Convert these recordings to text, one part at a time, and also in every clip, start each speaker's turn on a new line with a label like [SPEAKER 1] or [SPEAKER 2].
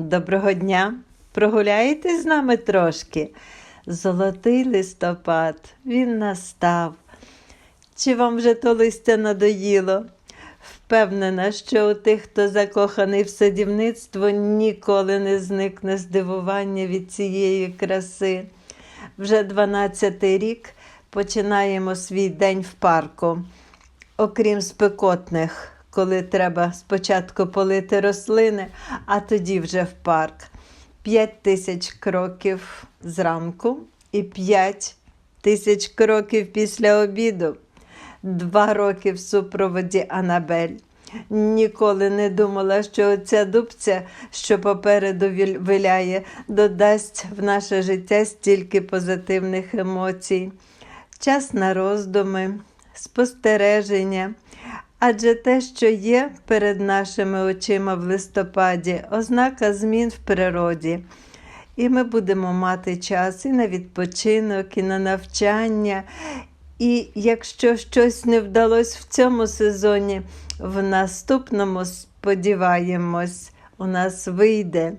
[SPEAKER 1] Доброго дня! Прогуляєте з нами трошки? Золотий листопад, він настав. Чи вам вже то листя надоїло? Впевнена, що у тих, хто закоханий в садівництво, ніколи не зникне здивування від цієї краси. Вже 12-й рік починаємо свій день в парку. Окрім спекотних, коли треба спочатку полити рослини, а тоді вже в парк. 5 тисяч кроків зранку і 5 тисяч кроків після обіду. Два роки в супроводі Анабель. Ніколи не думала, що оця дубця, що попереду виляє, додасть в наше життя стільки позитивних емоцій. Час на роздуми, спостереження. Адже те, що є перед нашими очима в листопаді, ознака змін в природі. І ми будемо мати час і на відпочинок, і на навчання. І якщо щось не вдалося в цьому сезоні, в наступному, сподіваємось, у нас вийде.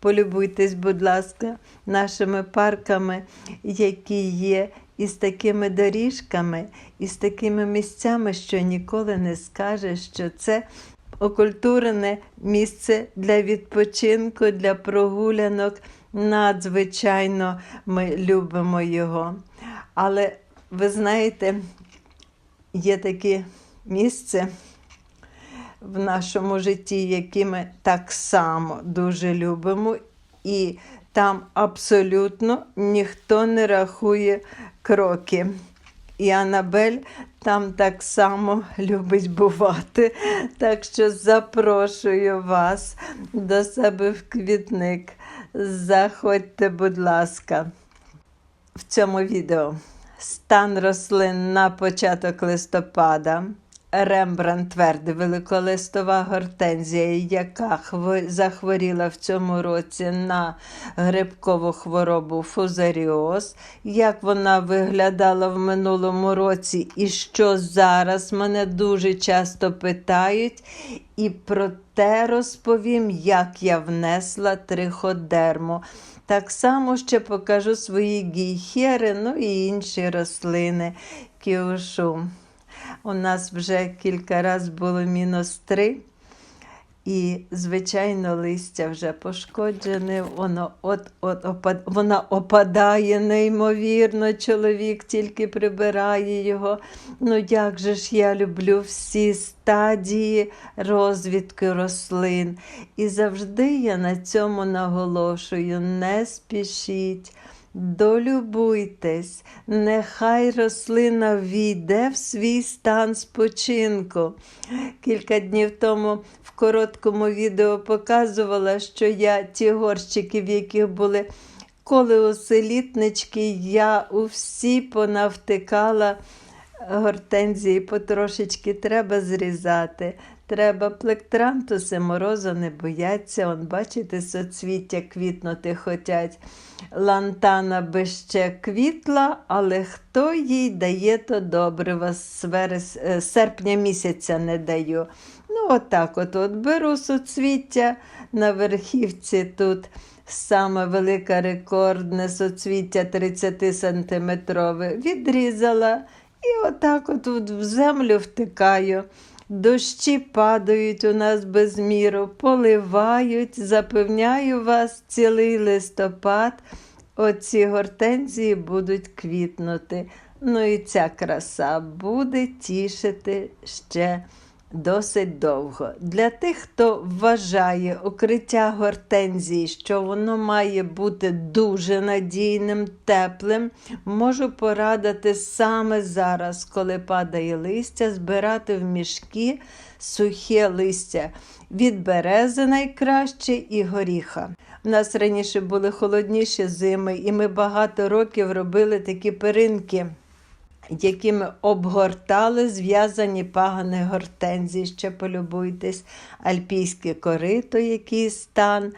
[SPEAKER 1] Полюбуйтесь, будь ласка, нашими парками, які є, і з такими доріжками, і з такими місцями, що ніколи не скажеш, що це окультурене місце для відпочинку, для прогулянок. Надзвичайно ми любимо його. Але ви знаєте, є таке місце в нашому житті, які ми так само дуже любимо, і там абсолютно ніхто не рахує кроки. І Анабель там так само любить бувати. Так що запрошую вас до себе в квітник. Заходьте, будь ласка, в цьому відео. Стан рослин на початок листопада. Рембрандт твердий, великолистова гортензія, яка захворіла в цьому році на грибкову хворобу фузаріоз, як вона виглядала в минулому році і що зараз мене дуже часто питають. І про те розповім, як я внесла триходерму. Так само ще покажу свої гійхери, ну і інші рослини кіушу. У нас вже кілька разів було мінус три. І, звичайно, листя вже пошкоджене, воно от, от, опад, вона опадає неймовірно, чоловік тільки прибирає його. Ну як же ж я люблю всі стадії розвідки рослин. І завжди я на цьому наголошую: не спішіть. Долюбуйтесь, нехай рослина війде в свій стан спочинку. Кілька днів тому в короткому відео показувала, що я ті горщики, в яких були колеоселітнички, я у всі понавтикала гортензії потрошечки треба зрізати. Треба плектрантуси, морозу не бояться. Он, бачите, соцвіття квітнути хотять. Лантана би ще квітла, але хто їй дає то добрива з верес- е, серпня місяця не даю. Ну, отак от, от беру соцвіття на верхівці тут. Саме велике рекордне соцвіття 30 сантиметрове відрізала і отак от от в землю втикаю. Дощі падають у нас без міру, поливають, запевняю вас, цілий листопад. Оці гортензії будуть квітнути. Ну і ця краса буде тішити ще досить довго. Для тих, хто вважає укриття гортензії, що воно має бути дуже надійним, теплим, можу порадити саме зараз, коли падає листя, збирати в мішки сухе листя. Від берези найкраще і горіха. У нас раніше були холодніші зими, і ми багато років робили такі перинки якими обгортали зв'язані пагани гортензії. Ще полюбуйтесь, альпійське корито, який стан.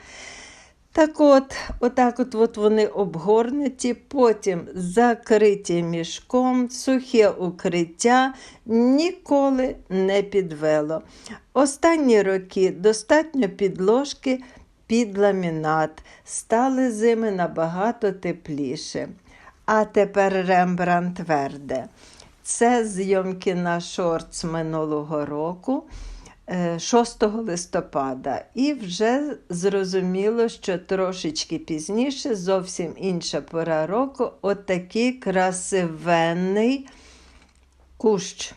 [SPEAKER 1] Так от, отак от, от вони обгорнуті, потім закриті мішком, сухе укриття ніколи не підвело. Останні роки достатньо підложки під ламінат, стали зими набагато тепліше. А тепер Рембрандт Верде. Це зйомки на шортс минулого року, е, 6 листопада. І вже зрозуміло, що трошечки пізніше, зовсім інша пора року, отакий красивенний кущ.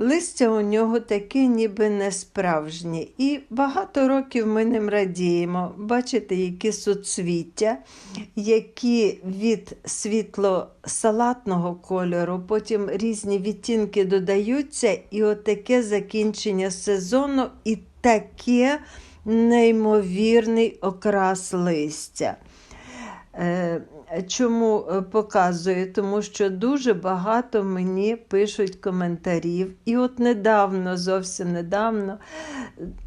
[SPEAKER 1] Листя у нього таке ніби не справжнє. І багато років ми ним радіємо. Бачите, які суцвіття, які від світло-салатного кольору, потім різні відтінки додаються, і отаке закінчення сезону, і таке неймовірний окрас листя. Е, Чому е, показую? Тому що дуже багато мені пишуть коментарів. І от недавно, зовсім недавно,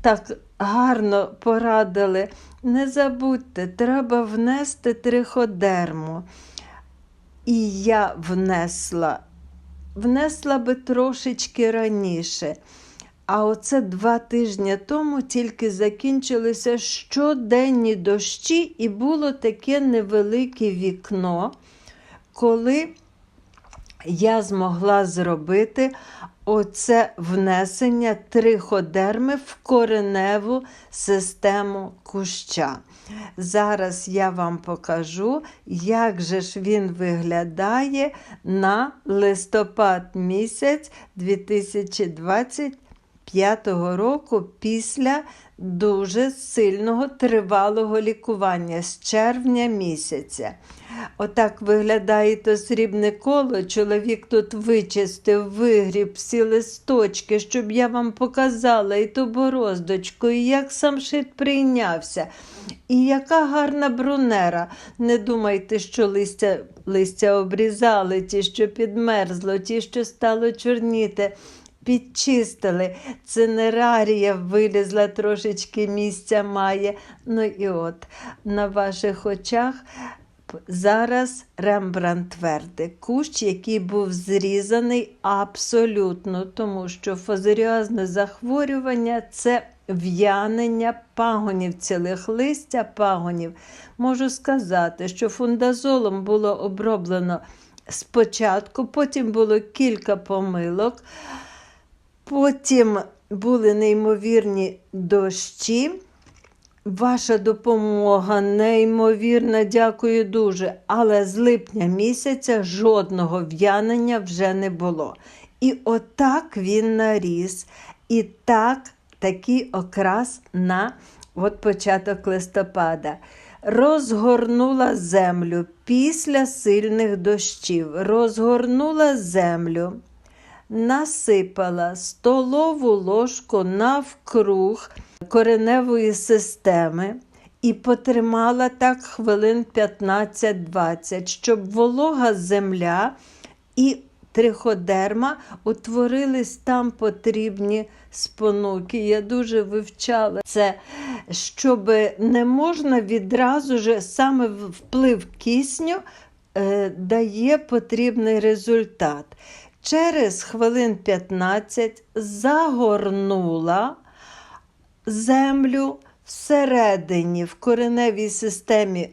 [SPEAKER 1] так гарно порадили. Не забудьте, треба внести триходерму. І я внесла, внесла би трошечки раніше. А оце два тижні тому тільки закінчилися щоденні дощі, і було таке невелике вікно, коли я змогла зробити оце внесення триходерми в кореневу систему куща. Зараз я вам покажу, як же ж він виглядає на листопад місяць 2020 п'ятого року після дуже сильного тривалого лікування з червня місяця. Отак виглядає то срібне коло. Чоловік тут вичистив, вигріб всі листочки, щоб я вам показала і ту бороздочку, і як сам шит прийнявся. І яка гарна брунера. Не думайте, що листя листя обрізали, ті, що підмерзло, ті, що стало чорніти підчистили. Цинерарія вилізла, трошечки місця має. Ну і от на ваших очах. Зараз Рембрандт твердий кущ, який був зрізаний абсолютно, тому що фазеріозне захворювання це в'янення пагонів цілих листя пагонів. Можу сказати, що фундазолом було оброблено спочатку, потім було кілька помилок. Потім були неймовірні дощі. Ваша допомога неймовірна, дякую дуже. Але з липня місяця жодного в'янення вже не було. І отак він наріс. І так такий окрас на от початок листопада. Розгорнула землю після сильних дощів. Розгорнула землю насипала столову ложку навкруг кореневої системи і потримала так хвилин 15-20, щоб волога земля і триходерма утворились там потрібні спонуки. Я дуже вивчала це, щоб не можна відразу же саме вплив кисню е, дає потрібний результат. Через хвилин 15 загорнула землю всередині в кореневій системі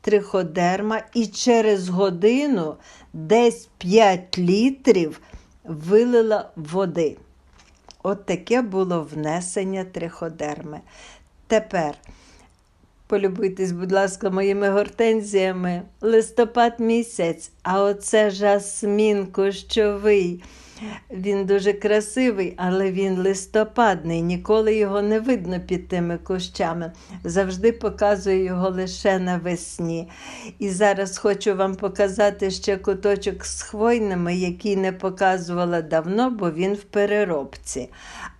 [SPEAKER 1] триходерма і через годину десь 5 літрів вилила води. От таке було внесення триходерми. Тепер полюбуйтесь, будь ласка, моїми гортензіями. Листопад місяць, а оце жасмін кущовий. Він дуже красивий, але він листопадний, ніколи його не видно під тими кущами. Завжди показую його лише навесні. І зараз хочу вам показати ще куточок з хвойними, який не показувала давно, бо він в переробці.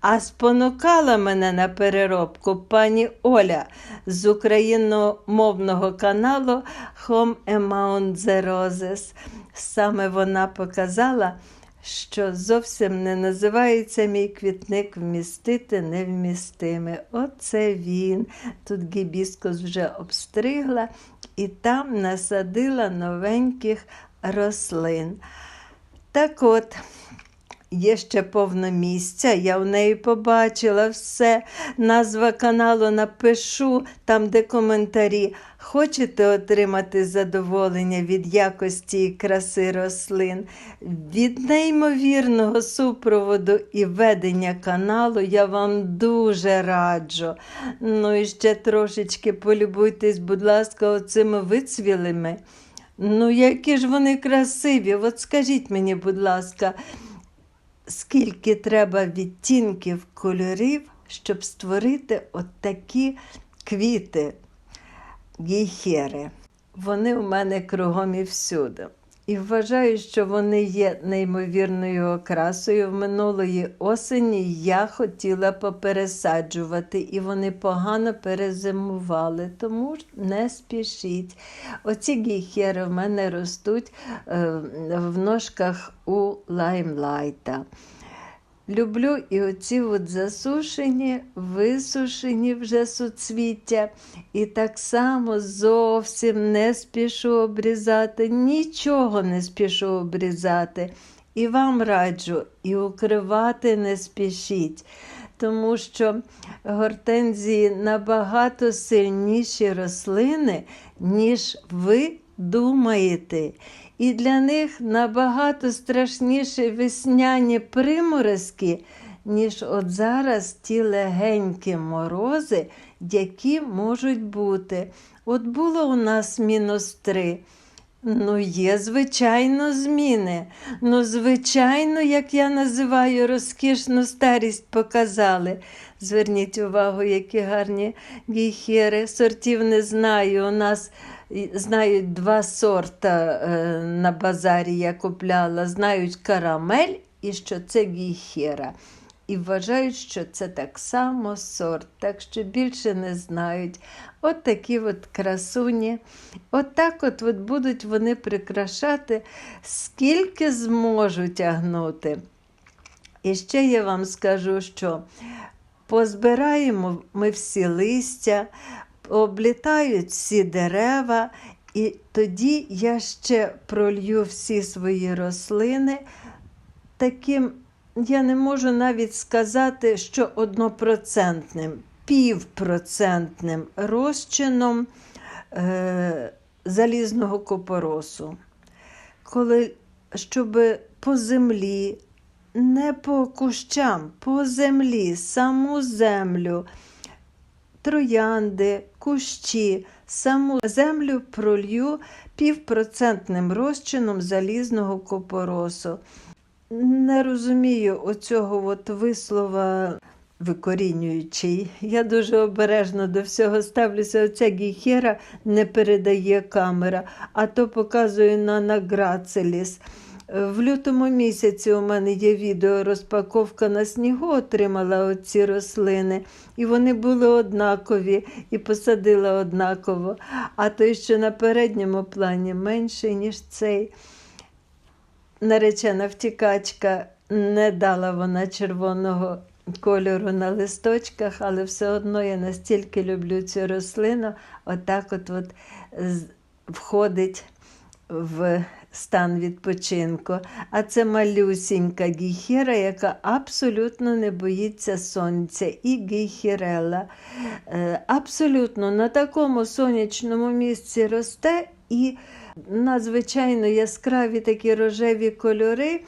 [SPEAKER 1] А спонукала мене на переробку пані Оля з україномовного каналу Home Amount the Roses. Саме вона показала що зовсім не називається мій квітник вмістити невмістиме. Оце він. Тут гібіскус вже обстригла і там насадила новеньких рослин. Так от, Є ще повно місця, я в неї побачила все. Назва каналу напишу там, де коментарі. Хочете отримати задоволення від якості і краси рослин, від неймовірного супроводу і ведення каналу я вам дуже раджу. Ну і ще трошечки полюбуйтесь, будь ласка, оцими вицвілими. Ну, які ж вони красиві. От скажіть мені, будь ласка, скільки треба відтінків кольорів, щоб створити от такі квіти, гейхери. Вони у мене кругом і всюди. І вважаю, що вони є неймовірною окрасою. В минулої осені я хотіла попересаджувати, і вони погано перезимували, тому не спішіть. Оці гіхери в мене ростуть е, в ножках у лаймлайта. Люблю і оці от засушені, висушені вже суцвіття. І так само зовсім не спішу обрізати, нічого не спішу обрізати. І вам раджу, і укривати не спішіть, тому що гортензії набагато сильніші рослини, ніж ви думаєте. І для них набагато страшніші весняні приморозки, ніж от зараз ті легенькі морози, які можуть бути. От було у нас мінус три. Ну, є, звичайно, зміни. Ну, звичайно, як я називаю, розкішну старість показали. Зверніть увагу, які гарні гейхери. Сортів не знаю. У нас знають два сорта е, на базарі я купляла. Знають карамель і що це гейхера. І вважають, що це так само сорт, так що більше не знають. От такі от красуні. От так от, от будуть вони прикрашати, скільки зможуть тягнути. І ще я вам скажу, що позбираємо ми всі листя, облітають всі дерева, і тоді я ще пролью всі свої рослини таким, я не можу навіть сказати, що однопроцентним, півпроцентним розчином е, залізного купоросу. Коли, щоб по землі, не по кущам, по землі, саму землю троянди, кущі, саму землю пролью півпроцентним розчином залізного купоросу. Не розумію оцього от вислова викорінюючий. Я дуже обережно до всього ставлюся. Оця гіхера не передає камера, а то показує на награцеліс. В лютому місяці у мене є відео розпаковка на снігу, отримала оці рослини, і вони були однакові і посадила однаково. А той, що на передньому плані менший, ніж цей. Наречена втікачка не дала вона червоного кольору на листочках, але все одно я настільки люблю цю рослину, отак от, от входить в стан відпочинку. А це малюсінька гіхера, яка абсолютно не боїться сонця, і гіхерела. Абсолютно на такому сонячному місці росте і надзвичайно яскраві такі рожеві кольори,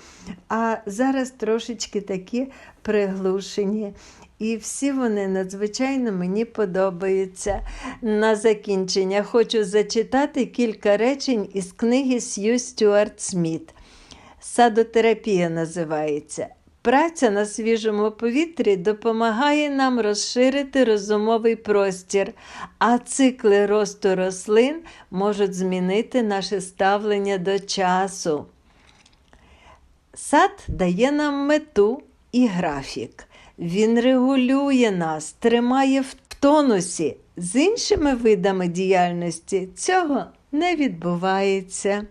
[SPEAKER 1] а зараз трошечки такі приглушені. І всі вони надзвичайно мені подобаються. На закінчення хочу зачитати кілька речень із книги Сью Стюарт Сміт. Садотерапія називається. Праця на свіжому повітрі допомагає нам розширити розумовий простір, а цикли росту рослин можуть змінити наше ставлення до часу. Сад дає нам мету і графік. Він регулює нас, тримає в тонусі. З іншими видами діяльності цього не відбувається.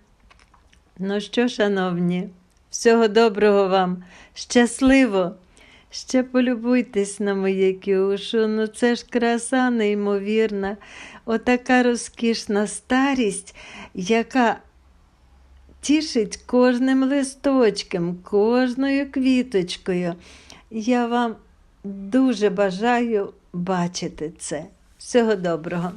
[SPEAKER 1] Ну що, шановні, всього доброго вам, щасливо! Ще полюбуйтесь на моє кюшу, ну це ж краса неймовірна, отака розкішна старість, яка тішить кожним листочком, кожною квіточкою. Я вам дуже бажаю бачити це. Всього доброго!